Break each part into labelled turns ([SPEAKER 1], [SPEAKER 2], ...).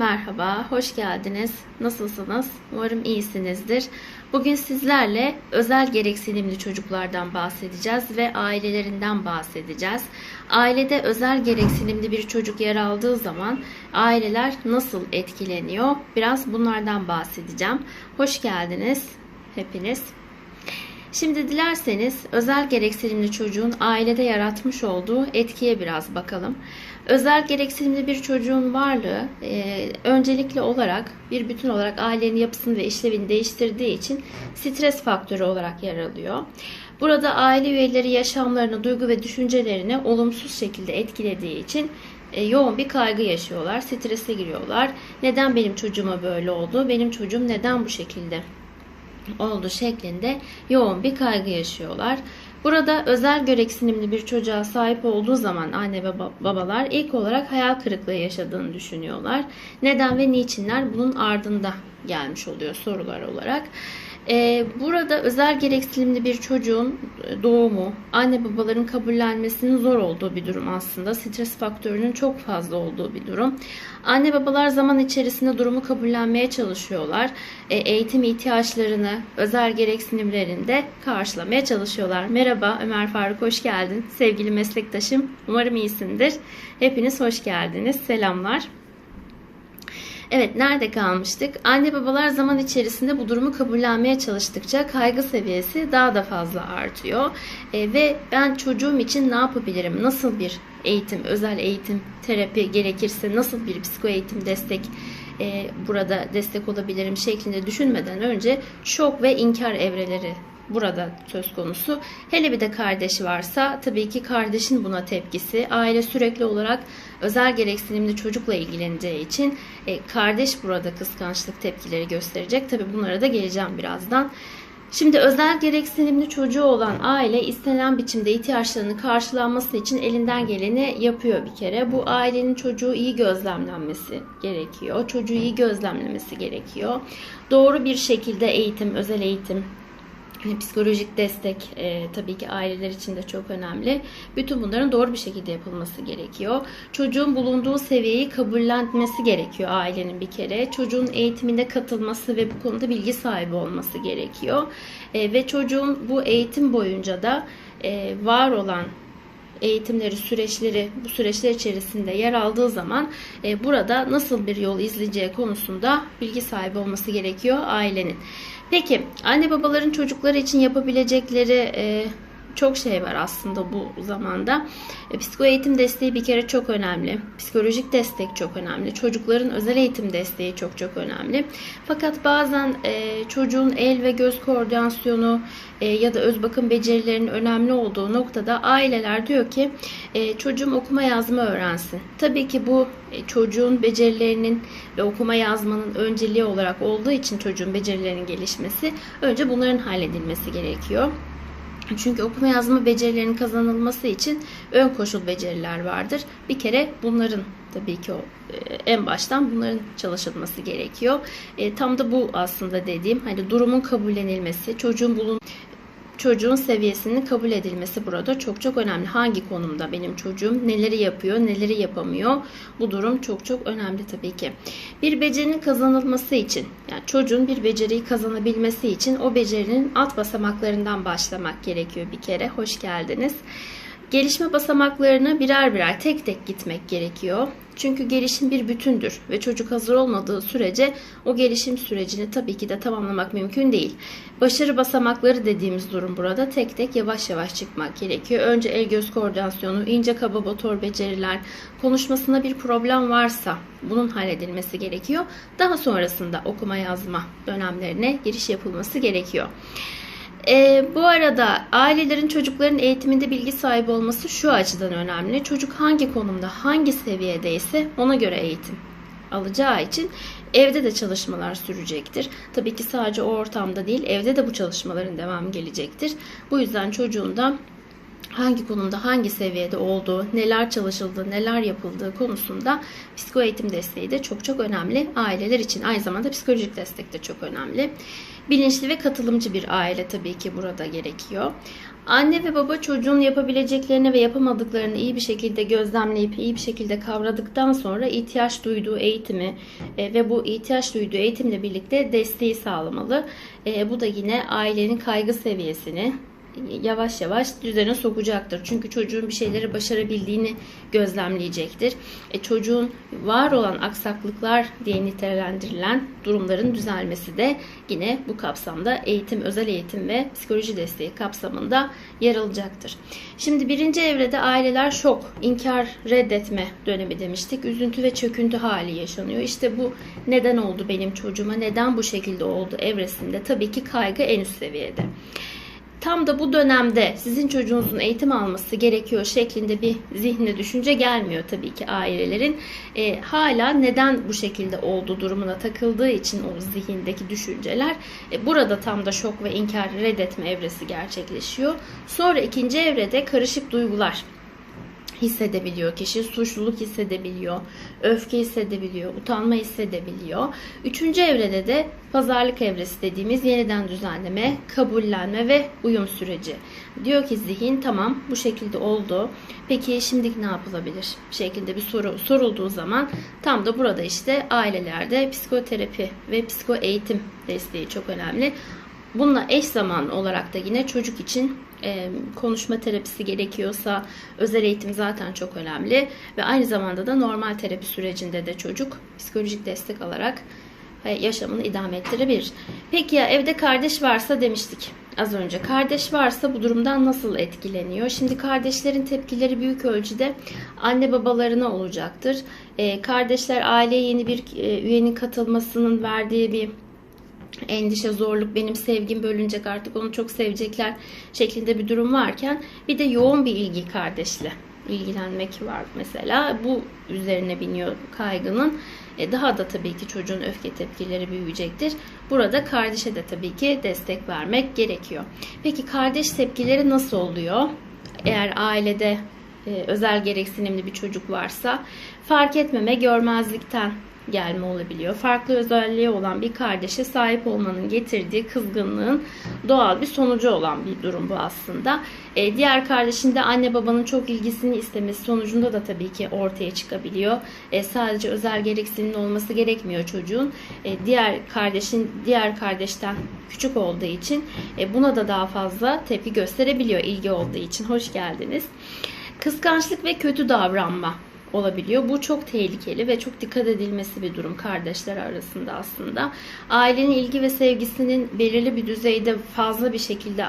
[SPEAKER 1] Merhaba, hoş geldiniz. Nasılsınız? Umarım iyisinizdir. Bugün sizlerle özel gereksinimli çocuklardan bahsedeceğiz ve ailelerinden bahsedeceğiz. Ailede özel gereksinimli bir çocuk yer aldığı zaman aileler nasıl etkileniyor? Biraz bunlardan bahsedeceğim. Hoş geldiniz hepiniz. Şimdi dilerseniz özel gereksinimli çocuğun ailede yaratmış olduğu etkiye biraz bakalım. Özel gereksinimli bir çocuğun varlığı e, öncelikli olarak bir bütün olarak ailenin yapısını ve işlevini değiştirdiği için stres faktörü olarak yer alıyor. Burada aile üyeleri yaşamlarını, duygu ve düşüncelerini olumsuz şekilde etkilediği için e, yoğun bir kaygı yaşıyorlar, strese giriyorlar. Neden benim çocuğuma böyle oldu? Benim çocuğum neden bu şekilde oldu şeklinde yoğun bir kaygı yaşıyorlar. Burada özel gereksinimli bir çocuğa sahip olduğu zaman anne ve babalar ilk olarak hayal kırıklığı yaşadığını düşünüyorlar. Neden ve niçinler bunun ardında gelmiş oluyor sorular olarak. Ee, burada özel gereksinimli bir çocuğun e, doğumu, anne babaların kabullenmesinin zor olduğu bir durum aslında. Stres faktörünün çok fazla olduğu bir durum. Anne babalar zaman içerisinde durumu kabullenmeye çalışıyorlar. E, eğitim ihtiyaçlarını, özel gereksinimlerini de karşılamaya çalışıyorlar. Merhaba Ömer Faruk, hoş geldin. Sevgili meslektaşım, umarım iyisindir. Hepiniz hoş geldiniz. Selamlar. Evet nerede kalmıştık? Anne babalar zaman içerisinde bu durumu kabullenmeye çalıştıkça kaygı seviyesi daha da fazla artıyor. E, ve ben çocuğum için ne yapabilirim? Nasıl bir eğitim, özel eğitim, terapi gerekirse nasıl bir psiko eğitim destek e, burada destek olabilirim şeklinde düşünmeden önce şok ve inkar evreleri burada söz konusu. Hele bir de kardeşi varsa tabii ki kardeşin buna tepkisi. Aile sürekli olarak özel gereksinimli çocukla ilgileneceği için e, kardeş burada kıskançlık tepkileri gösterecek. Tabii bunlara da geleceğim birazdan. Şimdi özel gereksinimli çocuğu olan aile istenen biçimde ihtiyaçlarını karşılanması için elinden geleni yapıyor bir kere. Bu ailenin çocuğu iyi gözlemlenmesi gerekiyor. Çocuğu iyi gözlemlemesi gerekiyor. Doğru bir şekilde eğitim, özel eğitim, psikolojik destek e, tabii ki aileler için de çok önemli. Bütün bunların doğru bir şekilde yapılması gerekiyor. Çocuğun bulunduğu seviyeyi kabullenmesi gerekiyor ailenin bir kere. Çocuğun eğitimine katılması ve bu konuda bilgi sahibi olması gerekiyor. E, ve çocuğun bu eğitim boyunca da e, var olan eğitimleri, süreçleri bu süreçler içerisinde yer aldığı zaman e, burada nasıl bir yol izleyeceği konusunda bilgi sahibi olması gerekiyor ailenin. Peki anne babaların çocukları için yapabilecekleri e, çok şey var aslında bu zamanda. E, psiko eğitim desteği bir kere çok önemli. Psikolojik destek çok önemli. Çocukların özel eğitim desteği çok çok önemli. Fakat bazen e, çocuğun el ve göz koordinasyonu e, ya da öz bakım becerilerinin önemli olduğu noktada aileler diyor ki e, çocuğum okuma yazma öğrensin. Tabii ki bu e, çocuğun becerilerinin ve okuma yazmanın önceliği olarak olduğu için çocuğun becerilerinin gelişmesi önce bunların halledilmesi gerekiyor. Çünkü okuma yazma becerilerinin kazanılması için ön koşul beceriler vardır. Bir kere bunların tabii ki o e, en baştan bunların çalışılması gerekiyor. E, tam da bu aslında dediğim hani durumun kabullenilmesi, çocuğun bulun çocuğun seviyesinin kabul edilmesi burada çok çok önemli. Hangi konumda benim çocuğum neleri yapıyor, neleri yapamıyor? Bu durum çok çok önemli tabii ki. Bir becerinin kazanılması için, yani çocuğun bir beceriyi kazanabilmesi için o becerinin alt basamaklarından başlamak gerekiyor bir kere. Hoş geldiniz. Gelişme basamaklarına birer birer tek tek gitmek gerekiyor. Çünkü gelişim bir bütündür ve çocuk hazır olmadığı sürece o gelişim sürecini tabii ki de tamamlamak mümkün değil. Başarı basamakları dediğimiz durum burada tek tek yavaş yavaş çıkmak gerekiyor. Önce el göz koordinasyonu, ince kaba motor beceriler, konuşmasında bir problem varsa bunun halledilmesi gerekiyor. Daha sonrasında okuma yazma dönemlerine giriş yapılması gerekiyor. E, bu arada ailelerin çocukların eğitiminde bilgi sahibi olması şu açıdan önemli. Çocuk hangi konumda, hangi seviyedeyse ona göre eğitim alacağı için evde de çalışmalar sürecektir. Tabii ki sadece o ortamda değil, evde de bu çalışmaların devamı gelecektir. Bu yüzden çocuğun da hangi konumda hangi seviyede olduğu, neler çalışıldığı, neler yapıldığı konusunda psiko eğitim desteği de çok çok önemli aileler için. Aynı zamanda psikolojik destek de çok önemli. Bilinçli ve katılımcı bir aile tabii ki burada gerekiyor. Anne ve baba çocuğun yapabileceklerini ve yapamadıklarını iyi bir şekilde gözlemleyip iyi bir şekilde kavradıktan sonra ihtiyaç duyduğu eğitimi e, ve bu ihtiyaç duyduğu eğitimle birlikte desteği sağlamalı. E, bu da yine ailenin kaygı seviyesini yavaş yavaş düzene sokacaktır. Çünkü çocuğun bir şeyleri başarabildiğini gözlemleyecektir. E, çocuğun var olan aksaklıklar diye nitelendirilen durumların düzelmesi de yine bu kapsamda eğitim, özel eğitim ve psikoloji desteği kapsamında yer alacaktır. Şimdi birinci evrede aileler şok, inkar, reddetme dönemi demiştik. Üzüntü ve çöküntü hali yaşanıyor. İşte bu neden oldu benim çocuğuma, neden bu şekilde oldu evresinde tabii ki kaygı en üst seviyede tam da bu dönemde sizin çocuğunuzun eğitim alması gerekiyor şeklinde bir zihne düşünce gelmiyor tabii ki ailelerin. E, hala neden bu şekilde oldu durumuna takıldığı için o zihindeki düşünceler e, burada tam da şok ve inkar reddetme evresi gerçekleşiyor. Sonra ikinci evrede karışık duygular hissedebiliyor kişi. Suçluluk hissedebiliyor, öfke hissedebiliyor, utanma hissedebiliyor. Üçüncü evrede de pazarlık evresi dediğimiz yeniden düzenleme, kabullenme ve uyum süreci. Diyor ki zihin tamam bu şekilde oldu. Peki şimdi ne yapılabilir? Şeklinde bir soru sorulduğu zaman tam da burada işte ailelerde psikoterapi ve psiko eğitim desteği çok önemli. Bununla eş zaman olarak da yine çocuk için konuşma terapisi gerekiyorsa özel eğitim zaten çok önemli ve aynı zamanda da normal terapi sürecinde de çocuk psikolojik destek alarak e, yaşamını idame ettirebilir. Peki ya evde kardeş varsa demiştik az önce. Kardeş varsa bu durumdan nasıl etkileniyor? Şimdi kardeşlerin tepkileri büyük ölçüde anne babalarına olacaktır. E, kardeşler aileye yeni bir e, üyenin katılmasının verdiği bir endişe, zorluk, benim sevgim bölünecek artık onu çok sevecekler şeklinde bir durum varken bir de yoğun bir ilgi kardeşle ilgilenmek var mesela. Bu üzerine biniyor kaygının. E daha da tabii ki çocuğun öfke tepkileri büyüyecektir. Burada kardeşe de tabii ki destek vermek gerekiyor. Peki kardeş tepkileri nasıl oluyor? Eğer ailede e, özel gereksinimli bir çocuk varsa fark etmeme, görmezlikten gelme olabiliyor. Farklı özelliği olan bir kardeşe sahip olmanın getirdiği kızgınlığın doğal bir sonucu olan bir durum bu aslında. E, diğer kardeşin de anne babanın çok ilgisini istemesi sonucunda da tabii ki ortaya çıkabiliyor. E, sadece özel gereksinim olması gerekmiyor çocuğun. E, diğer kardeşin diğer kardeşten küçük olduğu için e, buna da daha fazla tepki gösterebiliyor ilgi olduğu için. Hoş geldiniz. Kıskançlık ve kötü davranma olabiliyor. Bu çok tehlikeli ve çok dikkat edilmesi bir durum kardeşler arasında aslında. Ailenin ilgi ve sevgisinin belirli bir düzeyde fazla bir şekilde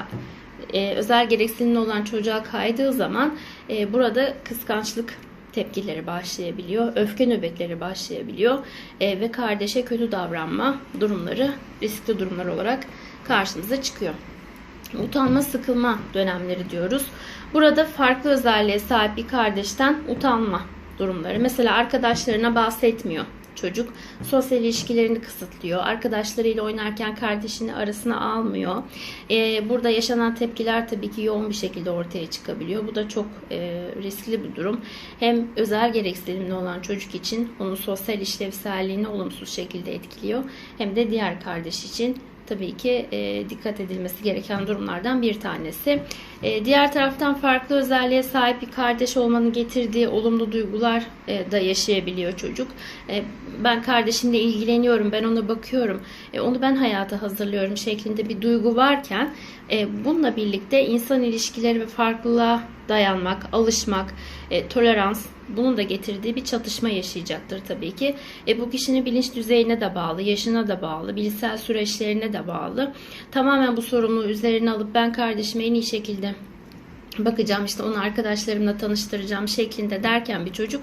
[SPEAKER 1] e, özel gereksinimli olan çocuğa kaydığı zaman e, burada kıskançlık tepkileri başlayabiliyor, öfke nöbetleri başlayabiliyor e, ve kardeşe kötü davranma durumları riskli durumlar olarak karşımıza çıkıyor. Utanma sıkılma dönemleri diyoruz. Burada farklı özelliğe sahip bir kardeşten utanma durumları. Mesela arkadaşlarına bahsetmiyor çocuk. Sosyal ilişkilerini kısıtlıyor. Arkadaşlarıyla oynarken kardeşini arasına almıyor. Ee, burada yaşanan tepkiler tabii ki yoğun bir şekilde ortaya çıkabiliyor. Bu da çok e, riskli bir durum. Hem özel gereksinimli olan çocuk için onun sosyal işlevselliğini olumsuz şekilde etkiliyor. Hem de diğer kardeş için tabii ki e, dikkat edilmesi gereken durumlardan bir tanesi. E, diğer taraftan farklı özelliğe sahip bir kardeş olmanın getirdiği olumlu duygular e, da yaşayabiliyor çocuk. E, ben kardeşimle ilgileniyorum, ben ona bakıyorum, e, onu ben hayata hazırlıyorum şeklinde bir duygu varken e, bununla birlikte insan ilişkileri ve farklılığa dayanmak, alışmak, e, tolerans bunun da getirdiği bir çatışma yaşayacaktır tabii ki. E, bu kişinin bilinç düzeyine de bağlı, yaşına da bağlı, bilişsel süreçlerine de bağlı. Tamamen bu sorumluluğu üzerine alıp ben kardeşime en iyi şekilde bakacağım işte onu arkadaşlarımla tanıştıracağım şeklinde derken bir çocuk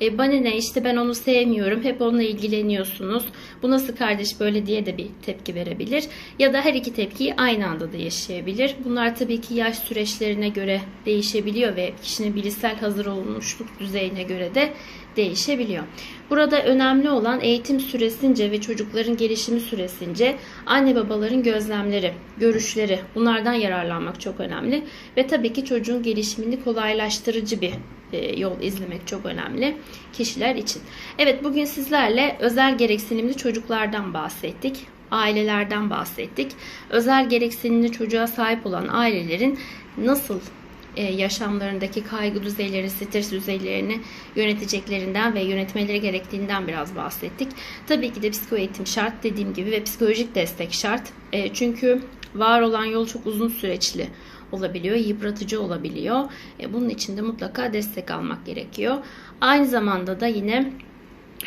[SPEAKER 1] e, bana ne? İşte ben onu sevmiyorum. Hep onunla ilgileniyorsunuz. Bu nasıl kardeş böyle diye de bir tepki verebilir. Ya da her iki tepkiyi aynı anda da yaşayabilir. Bunlar tabii ki yaş süreçlerine göre değişebiliyor ve kişinin bilişsel hazır olmuşluk düzeyine göre de değişebiliyor. Burada önemli olan eğitim süresince ve çocukların gelişimi süresince anne babaların gözlemleri, görüşleri bunlardan yararlanmak çok önemli. Ve tabii ki çocuğun gelişimini kolaylaştırıcı bir e, yol izlemek çok önemli kişiler için. Evet bugün sizlerle özel gereksinimli çocuklardan bahsettik. ailelerden bahsettik. Özel gereksinimli çocuğa sahip olan ailelerin nasıl yaşamlarındaki kaygı düzeyleri, stres düzeylerini yöneteceklerinden ve yönetmeleri gerektiğinden biraz bahsettik. Tabii ki de psikoeğitim şart dediğim gibi ve psikolojik destek şart. E, çünkü var olan yol çok uzun süreçli olabiliyor, yıpratıcı olabiliyor. E, bunun için de mutlaka destek almak gerekiyor. Aynı zamanda da yine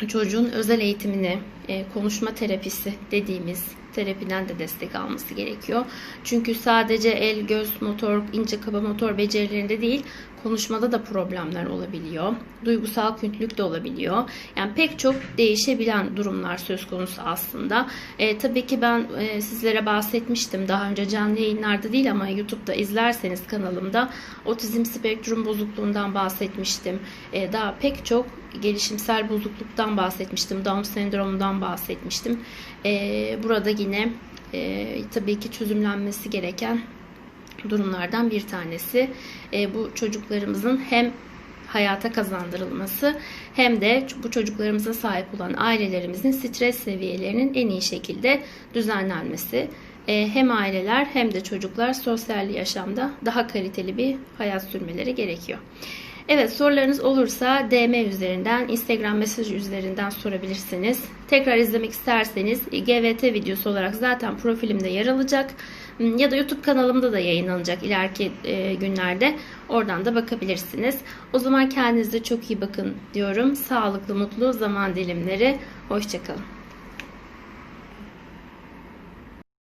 [SPEAKER 1] çocuğun özel eğitimini, e, konuşma terapisi dediğimiz terapiden de destek alması gerekiyor. Çünkü sadece el, göz, motor, ince kaba motor becerilerinde değil, konuşmada da problemler olabiliyor. Duygusal küntülük de olabiliyor. Yani pek çok değişebilen durumlar söz konusu aslında. E, tabii ki ben e, sizlere bahsetmiştim daha önce canlı yayınlarda değil ama YouTube'da izlerseniz kanalımda otizm spektrum bozukluğundan bahsetmiştim. E, daha pek çok gelişimsel bozukluktan bahsetmiştim. Down sendromundan bahsetmiştim. E, burada yine e, tabii ki çözümlenmesi gereken durumlardan bir tanesi. E, bu çocuklarımızın hem hayata kazandırılması hem de bu çocuklarımıza sahip olan ailelerimizin stres seviyelerinin en iyi şekilde düzenlenmesi. E, hem aileler hem de çocuklar sosyal yaşamda daha kaliteli bir hayat sürmeleri gerekiyor. Evet sorularınız olursa DM üzerinden, Instagram mesaj üzerinden sorabilirsiniz. Tekrar izlemek isterseniz GVT videosu olarak zaten profilimde yer alacak. Ya da YouTube kanalımda da yayınlanacak ileriki e, günlerde. Oradan da bakabilirsiniz. O zaman kendinize çok iyi bakın diyorum. Sağlıklı, mutlu zaman dilimleri. Hoşçakalın.